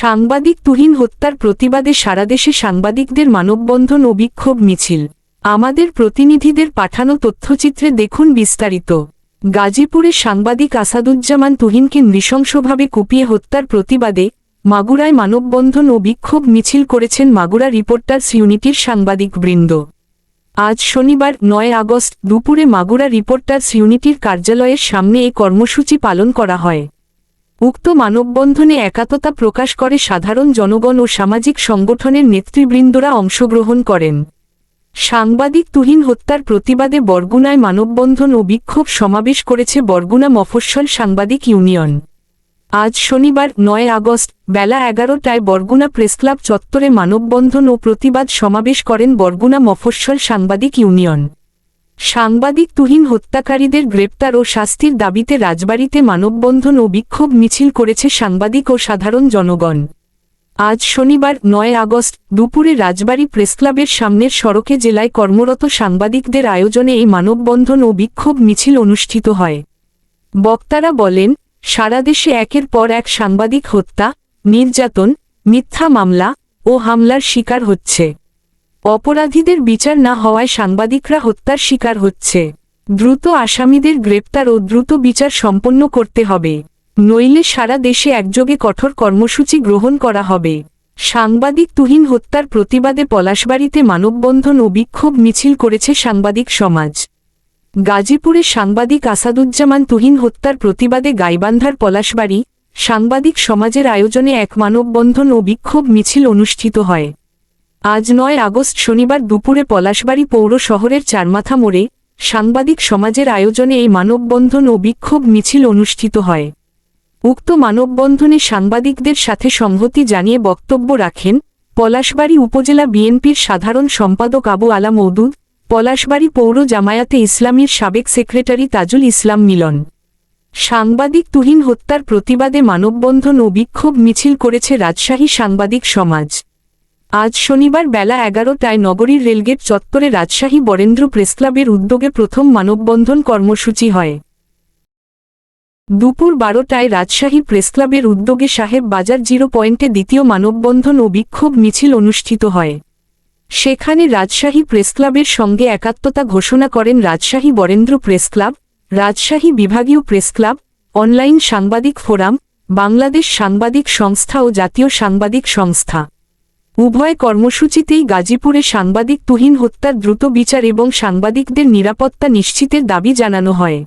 সাংবাদিক তুহিন হত্যার প্রতিবাদে সারা দেশে সাংবাদিকদের মানববন্ধন ও বিক্ষোভ মিছিল। আমাদের প্রতিনিধিদের পাঠানো তথ্যচিত্রে দেখুন বিস্তারিত। গাজীপুরে সাংবাদিক আসাদুজ্জামান তুহিনকে নৃশংসভাবে কুপিয়ে হত্যার প্রতিবাদে মাগুরায় মানববন্ধন ও বিক্ষোভ মিছিল করেছেন মাগুরা রিপোর্টার্স ইউনিটির সাংবাদিকবৃন্দ। আজ শনিবার নয় আগস্ট দুপুরে মাগুরা রিপোর্টার্স ইউনিটির কার্যালয়ের সামনে এ কর্মসূচি পালন করা হয়। উক্ত মানববন্ধনে একাত্মতা প্রকাশ করে সাধারণ জনগণ ও সামাজিক সংগঠনের নেতৃবৃন্দরা অংশগ্রহণ করেন। সাংবাদিক তুহিন হত্যার প্রতিবাদে বরগুনায় মানববন্ধন ও বিক্ষোভ সমাবেশ করেছে বরগুনা মফস্বল সাংবাদিক ইউনিয়ন। আজ শনিবার নয় আগস্ট বেলা এগারোটায় বরগুনা প্রেসক্লাব চত্বরে মানববন্ধন ও প্রতিবাদ সমাবেশ করেন বরগুনা মফস্বল সাংবাদিক ইউনিয়ন। সাংবাদিক তুহিন হত্যাকারীদের গ্রেপ্তার ও শাস্তির দাবিতে রাজবাড়িতে মানববন্ধন ও বিক্ষোভ মিছিল করেছে সাংবাদিক ও সাধারণ জনগণ। আজ শনিবার, নয় আগস্ট, দুপুরে রাজবাড়ী প্রেসক্লাবের সামনের সড়কে জেলায় কর্মরত সাংবাদিকদের আয়োজনে এই মানববন্ধন ও বিক্ষোভ মিছিল অনুষ্ঠিত হয়। বক্তারা বলেন, সারা দেশে একের পর এক সাংবাদিক হত্যা, নির্যাতন, মিথ্যা মামলা ও হামলার শিকার হচ্ছে। অপরাধীদের বিচার না হওয়ায় সাংবাদিকরা হত্যার শিকার হচ্ছে। দ্রুত আসামিদের গ্রেপ্তার ও দ্রুত বিচার সম্পন্ন করতে হবে। নইলে সারা দেশে একযোগে কঠোর কর্মসূচি গ্রহণ করা হবে। সাংবাদিক তুহিন হত্যার প্রতিবাদে পলাশবাড়িতে মানববন্ধন ও বিক্ষোভ মিছিল করেছে সাংবাদিক সমাজ। গাজীপুরে সাংবাদিক আসাদুজ্জামান তুহিন হত্যার প্রতিবাদে গাইবান্ধার পলাশবাড়ি সাংবাদিক সমাজের আয়োজনে এক মানববন্ধন ও বিক্ষোভ মিছিল অনুষ্ঠিত হয়। আজ নয় আগস্ট শনিবার দুপুরে পলাশবাড়ি পৌর শহরের চারমাথা মোড়ে সাংবাদিক সমাজের আয়োজনে এই মানববন্ধন ও বিক্ষোভ মিছিল অনুষ্ঠিত হয়। উক্ত মানববন্ধনে সাংবাদিকদের সাথে সংহতি জানিয়ে বক্তব্য রাখেন পলাশবাড়ি উপজেলা বিএনপির সাধারণ সম্পাদক আবু আলা মৌদুদ পলাশবাড়ি পৌর জামায়াতে ইসলামীর সাবেক সেক্রেটারি তাজুল ইসলাম মিলন। সাংবাদিক তুহিন হত্যার প্রতিবাদে মানববন্ধন ও বিক্ষোভ মিছিল করেছে রাজশাহী সাংবাদিক সমাজ। আজ শনিবার বেলা এগারোটায় নগরীর রেলগেট চত্বরে রাজশাহী বরেন্দ্র প্রেসক্লাবের উদ্যোগে প্রথম মানববন্ধন কর্মসূচি হয়। দুপুর বারোটায় রাজশাহী প্রেসক্লাবের উদ্যোগে সাহেব বাজার জিরো পয়েন্টে দ্বিতীয় মানববন্ধন ও বিক্ষোভ মিছিল অনুষ্ঠিত হয়। সেখানে রাজশাহী প্রেসক্লাবের সঙ্গে একাত্মতা ঘোষণা করেন রাজশাহী বরেন্দ্র প্রেসক্লাব রাজশাহী বিভাগীয় প্রেসক্লাব অনলাইন সাংবাদিক ফোরাম, বাংলাদেশ সাংবাদিক সংস্থা ও জাতীয় সাংবাদিক সংস্থা। উভয় কর্মসূচিতেই গাজীপুরে সাংবাদিক তুহিন হত্যার দ্রুত বিচার এবং সাংবাদিকদের নিরাপত্তা নিশ্চিতের দাবি জানানো হয়।